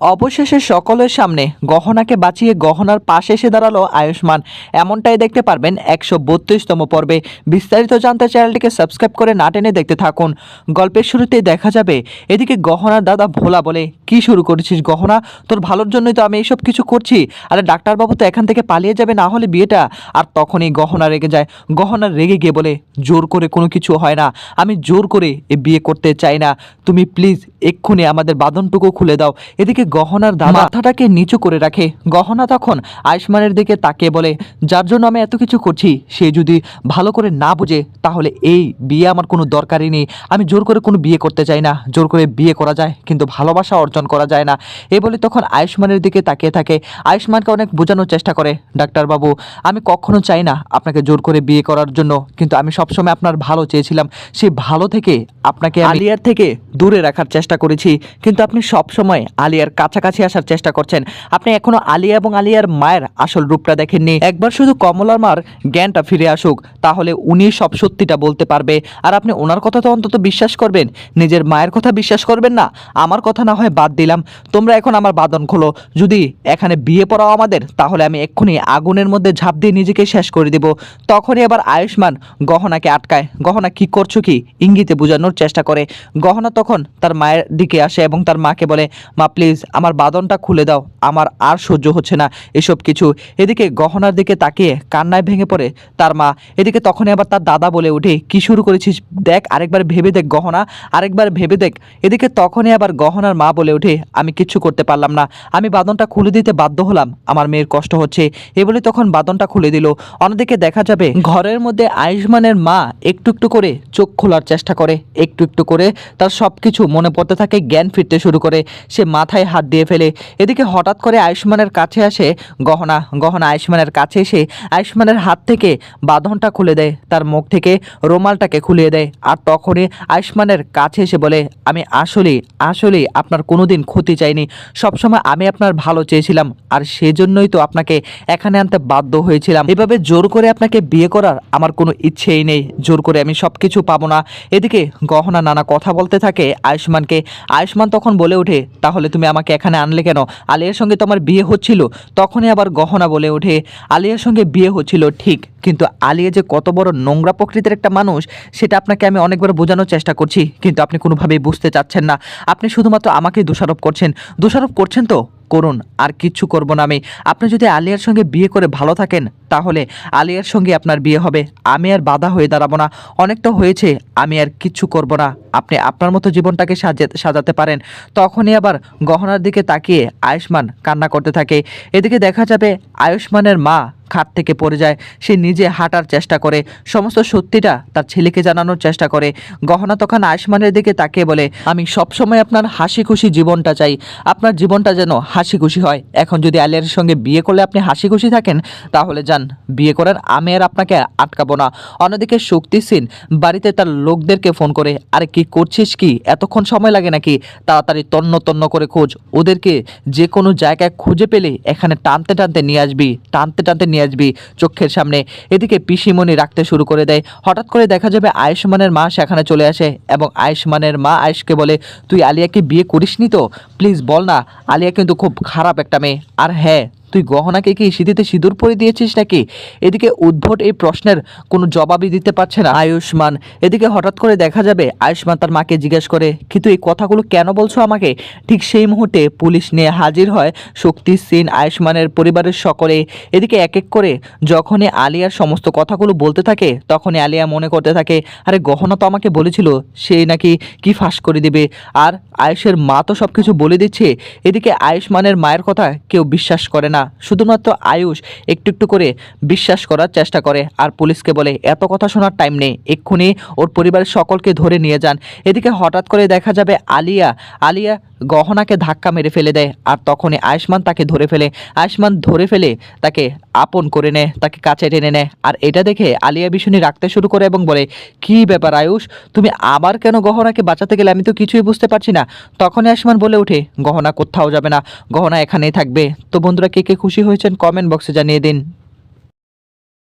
অবশেষে সকলের সামনে গহনাকে বাঁচিয়ে গহনার পাশে এসে দাঁড়াল আয়ুষ্মান। এমনটাই দেখতে পারবেন একশো বত্রিশতম পর্বে। বিস্তারিত জানতে চ্যানেলটিকে সাবস্ক্রাইব করে না টেনে দেখতে থাকুন। গল্পের শুরুতেই দেখা যাবে, এদিকে গহনার দাদা ভোলা বলে, কি শুরু করেছিস গহনা? তোর ভালোর জন্যই তো আমি এইসব কিছু করছি। আরে ডাক্তারবাবু তো এখান থেকে পালিয়ে যাবে, না হলে বিয়েটা? আর তখনই গহনা রেগে যায়। গহনা রেগে গিয়ে বলে, জোর করে কোনো কিছু হয় না। আমি জোর করে এ বিয়ে করতে চাই না। তুমি প্লিজ এক্ষুনি আমাদের বাঁধনটুকু খুলে দাও। এদিকে গহনার দাম মাথাটাকে নিচু করে রাখে। গহনা তখন আয়ুষ্মানের দিকে তাকিয়ে বলে যার জন্য আমি এত কিছু করছি সে যদি ভালো করে না বুঝে তাহলে এই বিয়ে আমার কোনো দরকারই নেই। আমি জোর করে কোনো বিয়ে করতে চাই না। জোর করে বিয়ে করা যায় কিন্তু ভালোবাসা অর্জন করা যায় না। এ বলে তখন আয়ুষ্মানের দিকে তাকিয়ে থাকে। আয়ুষ্মানকে অনেক বোঝানোর চেষ্টা করে ডাক্তারবাবু আমি কখনো চাই না আপনাকে জোর করে বিয়ে করার জন্য কিন্তু আমি সবসময় আপনার ভালো চেয়েছিলাম। সেই ভালো থেকে আপনাকে আলিয়ার থেকে দূরে রাখার চেষ্টা করেছি কিন্তু আপনি সবসময় আলিয়ার কাছাকাছি আসার চেষ্টা করছেন। আপনি এখনও আলিয়া এবং আলিয়ার মায়ের আসল রূপটা দেখেননি। একবার শুধু কমলার মার জ্ঞানটা ফিরে আসুক, তাহলে উনি সব সত্যিটা বলতে পারবে। আর আপনি ওনার কথা তো অন্তত বিশ্বাস করবেন। নিজের মায়ের কথা বিশ্বাস করবেন না? আমার কথা না হয় বাদ দিলাম। তোমরা এখন আমার বাদন খোলো। যদি এখানে বিয়ে পড়াও আমাদের, তাহলে আমি এক্ষুনি আগুনের মধ্যে ঝাঁপ দিয়ে নিজেকে শেষ করে দিব। তখনই আবার আয়ুষ্মান গহনাকে আটকায়। গহনা কি করছ কি? ইঙ্গিতে বোঝানোর চেষ্টা করে। গহনা তখন তার মায়ের দিকে আসে এবং তার মাকে বলে, মা প্লিজ আমার বাদনটা খুলে দাও, আমার আর সহ্য হচ্ছে না এসব কিছু। এদিকে গহনার দিকে তাকিয়ে কান্নায় ভেঙে পড়ে তার মা। এদিকে তখনই আবার তার দাদা বলে ওঠে, কি শুরু করেছিস? দেখ, আরেকবার ভেবে দেখ গহনা, আরেকবার ভেবে দেখ। এদিকে তখনই আবার গহনার মা বলে ওঠে, আমি কিচ্ছু করতে পারলাম না, আমি বাদনটা খুলে দিতে বাধ্য হলাম, আমার মেয়ের কষ্ট হচ্ছে। এ বলে তখন বাদনটা খুলে দিল। অন্যদিকে দেখা যাবে, ঘরের মধ্যে আয়ুষ্মানের মা একটু একটু করে চোখ খোলার চেষ্টা করে, একটু একটু করে তার সব কিছু মনে পড়তে থাকে, জ্ঞান ফিরতে শুরু করে। সে মাথায় হাত দিয়ে ফেলে। এদিকে হঠাৎ করে আয়ুষ্মানের কাছে আসে গহনা। গহনা আয়ুষ্মানের কাছে এসে আয়ুষ্মানের হাত থেকে বাঁধনটা খুলে দেয়। তার মুখ থেকে রুমালটাকে খুলিয়ে দেয়। আর তখনই আয়ুষ্মানের কাছে এসে বলে, আমি আসলেই আসলেই আপনার কোনোদিন ক্ষতি চাইনি। সবসময় আমি আপনার ভালো চেয়েছিলাম। আর সেজন্যই তো আপনাকে এখানে আনতে বাধ্য হয়েছিলাম। এভাবে জোর করে আপনাকে বিয়ে করার আমার কোনো ইচ্ছেই নেই। জোর করে আমি সব কিছু পাবো না। এদিকে গহনা নানা কথা বলতে থাকে আয়ুষ্মানকে। আয়ুষ্মান তখন বলে ওঠে, তাহলে তুমি আমাকে এখানে আনলে কেন? আলিয়ার সঙ্গে তোমার বিয়ে হচ্ছিল। তখনই আবার গহনা বলে ওঠে। আলিয়ার সঙ্গে বিয়ে হচ্ছিল, ঠিক। কিন্তু আলিয়া যে কত বড় নোংরা প্রকৃতির একটা মানুষ, সেটা আপনাকে আমি অনেকবার বোঝানোর চেষ্টা করছি। কিন্তু আপনি কোনোভাবেই বুঝতে চাচ্ছেন না। আপনি শুধুমাত্র আমাকে দোষারোপ করছেন। দোষারোপ করছেন তো? করুন, আর কিচ্ছু করব না আমি। আপনি যদি আলিয়ার সঙ্গে বিয়ে করে ভালো থাকেন, তাহলে আলিয়ার সঙ্গে আপনার বিয়ে হবে। আমি আর বাধা হয়ে দাঁড়াবো না। অনেকটা হয়েছে, আমি আর কিচ্ছু করব না। আপনি আপনার মতো জীবনটাকে সাজে সাজাতে পারেন। তখনই আবার গহনার দিকে তাকিয়ে আয়ুষ্মান কান্না করতে থাকে। এদিকে দেখা যাবে আয়ুষ্মানের মা খাট থেকে পড়ে যায়। সে নিজে হাঁটার চেষ্টা করে। সমস্ত সত্যিটা তার ছেলেকে জানানোর চেষ্টা করে। গহনা তখন আয়ুষ্মানের দিকে তাকিয়ে বলে, আমি সবসময় আপনার হাসি খুশি জীবনটা চাই। আপনার জীবনটা যেন হাসি খুশি হয়। এখন যদি আলিয়ার সঙ্গে বিয়ে করলে আপনি হাসি খুশি থাকেন, তাহলে যান, বিয়ে করেন আমি আর আপনাকে আটকাবো না। অন্যদিকে শক্তি সিন বাড়িতে তার লোকদেরকে ফোন করে, আরে কি করছিস কি? এতক্ষণ সময় লাগে নাকি? তাড়াতাড়ি তন্ন তন্ন করে খোঁজ। ওদেরকে যে কোনো জায়গায় খুঁজে পেলে এখানে টানতে টানতে নিয়ে আসবি। টানতে টানতে নিয়ে আসবি চোখের সামনে। এদিকে পিসিমণি রাখতে শুরু করে দেয়। হঠাৎ করে দেখা যাবে আয়ুষ্মানের মা সেখানে চলে আসে এবং আয়ুষ্মানের মা আয়ুষকে বলে, তুই আলিয়াকে বিয়ে করিসনি তো? প্লিজ বল না, আলিয়া কিন্তু খুব খারাপ একটা মেয়ে। আর হ্যাঁ তুই গহনাকে কি সিঁথিতে সিঁদুর পরে দিয়েছিস নাকি? এদিকে উদ্ভট এই প্রশ্নের কোনো জবাবই দিতে পারছে না। আয়ুষ্মান, এদিকে হঠাৎ করে দেখা যাবে, আয়ুষ্মান তার মাকে জিজ্ঞেস করে কিন্তু এই কথাগুলো কেন বলছো আমাকে? ঠিক সেই মুহূর্তে পুলিশ নিয়ে হাজির হয় শক্তি সিন আয়ুষ্মানের পরিবারের সকলে। এদিকে এক এক করে যখনই আলিয়ার সমস্ত কথাগুলো বলতে থাকে, তখনই আলিয়া মনে করতে থাকে, আরে, গহনা তো আমাকে বলেছিল, সে নাকি কি ফাঁস করে দিবে? আর আয়ুষের মা তো সব কিছু বলে দিচ্ছে। এদিকে আয়ুষ্মানের মায়ের কথা কেউ বিশ্বাস করে না। শুধুমাত্র আয়ুষ একটু একটু করে বিশ্বাস করার চেষ্টা করে। আর পুলিশকে বলে, এত কথা শোনার টাইম নেই। এক্ষুনি ওর পরিবারের সকলকে ধরে নিয়ে যান। এদিকে হঠাৎ করে দেখা যাবে আলিয়া। আলিয়া গহনাকে ধাক্কা মেরে ফেলে দেয়, আর তখনই আয়ুষ্মান তাকে ধরে ফেলে। আয়ুষ্মান ধরে ফেলে তাকে আপন করে নেয়, তাকে কাছে টেনে নেয়। আর এটা দেখে আলিয়া ভীষণই রাখতে শুরু করে এবং বলে, কি ব্যাপার আয়ুষ? তুমি আবার কেন গহনাকে বাঁচাতে গেলে? আমি তো কিছুই বুঝতে পারছি না। তখনই আয়ুষ্মান বলে ওঠে, গহনা কোথাও যাবে না, গহনা এখানেই থাকবে। তো বন্ধুরা কে কে খুশি হয়েছেন কমেন্ট বক্সে জানিয়ে দিন।